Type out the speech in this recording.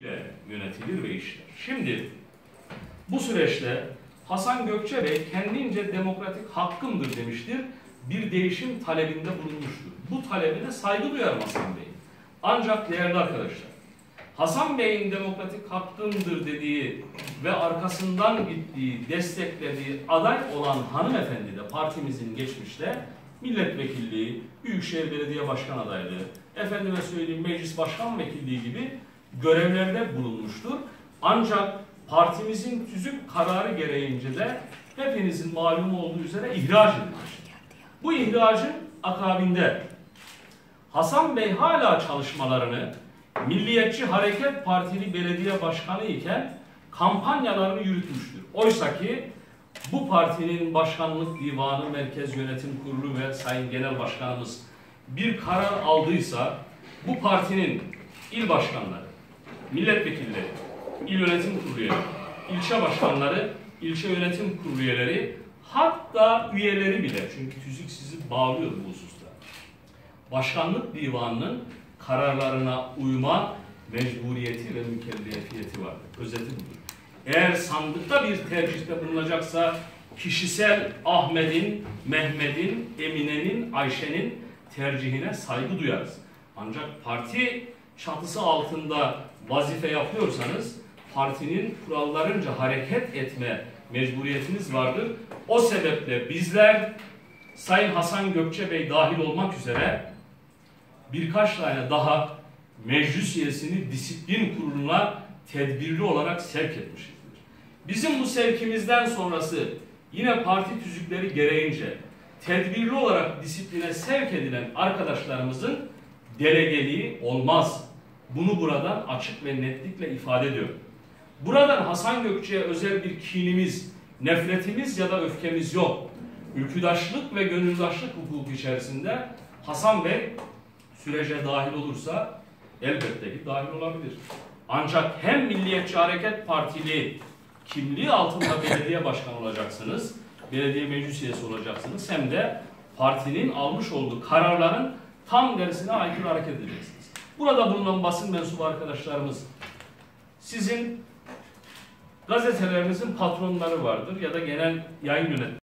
ile yönetilir ve işler. Şimdi bu süreçte Hasan Gökçe Bey kendince demokratik hakkımdır demiştir. Bir değişim talebinde bulunmuştur. Bu talebine saygı duyarım Hasan Bey. Ancak değerli arkadaşlar, Hasan Bey'in demokratik hakkımdır dediği ve arkasından gittiği, desteklediği aday olan hanımefendi de partimizin geçmişte milletvekilliği, Büyükşehir Belediye Başkan adaylığı, efendime söyleyeyim meclis başkan vekilliği gibi görevlerde bulunmuştur. Ancak partimizin tüzük kararı gereğince de hepinizin malum olduğu üzere ihraç edilmiştir. Bu ihracın akabinde Hasan Bey hala çalışmalarını Milliyetçi Hareket Partili belediye başkanı iken kampanyalarını yürütmüştür. Oysa ki bu partinin başkanlık divanı, merkez yönetim kurulu ve sayın genel başkanımız bir karar aldıysa bu partinin il başkanları, milletvekilleri, il yönetim kurulu üyeleri, ilçe başkanları, ilçe yönetim kurulu üyeleri, hatta üyeleri bile çünkü tüzük sizi bağlıyor bu hususta. Başkanlık divanının kararlarına uyma mecburiyeti ve mükellefiyeti vardır. Özeti budur. Eğer sandıkta bir tercihte bulunacaksa kişisel Ahmet'in, Mehmet'in, Emine'nin, Ayşe'nin tercihine saygı duyarız. Ancak parti çatısı altında vazife yapıyorsanız partinin kurallarınca hareket etme mecburiyetiniz vardır. O sebeple bizler Sayın Hasan Gökçe Bey dahil olmak üzere birkaç tane daha meclis üyesini disiplin kuruluna tedbirli olarak sevk etmişizdir. Bizim bu sevkimizden sonrası yine parti tüzükleri gereğince tedbirli olarak disipline sevk edilen arkadaşlarımızın delegeliği olmaz. Bunu buradan açık ve netlikle ifade ediyorum. Buradan Hasan Gökçe'ye özel bir kinimiz, nefretimiz ya da öfkemiz yok. Ülküdaşlık ve gönüldaşlık hukuku içerisinde Hasan Bey sürece dahil olursa elbette ki dahil olabilir. Ancak hem Milliyetçi Hareket Partili kimliği altında belediye başkanı olacaksınız, belediye meclis üyesi olacaksınız hem de partinin almış olduğu kararların tam dersine aykırı hareket edeceksiniz. Burada bulunan basın mensubu arkadaşlarımız sizin gazetelerinizin patronları vardır ya da genel yayın yönetmenleri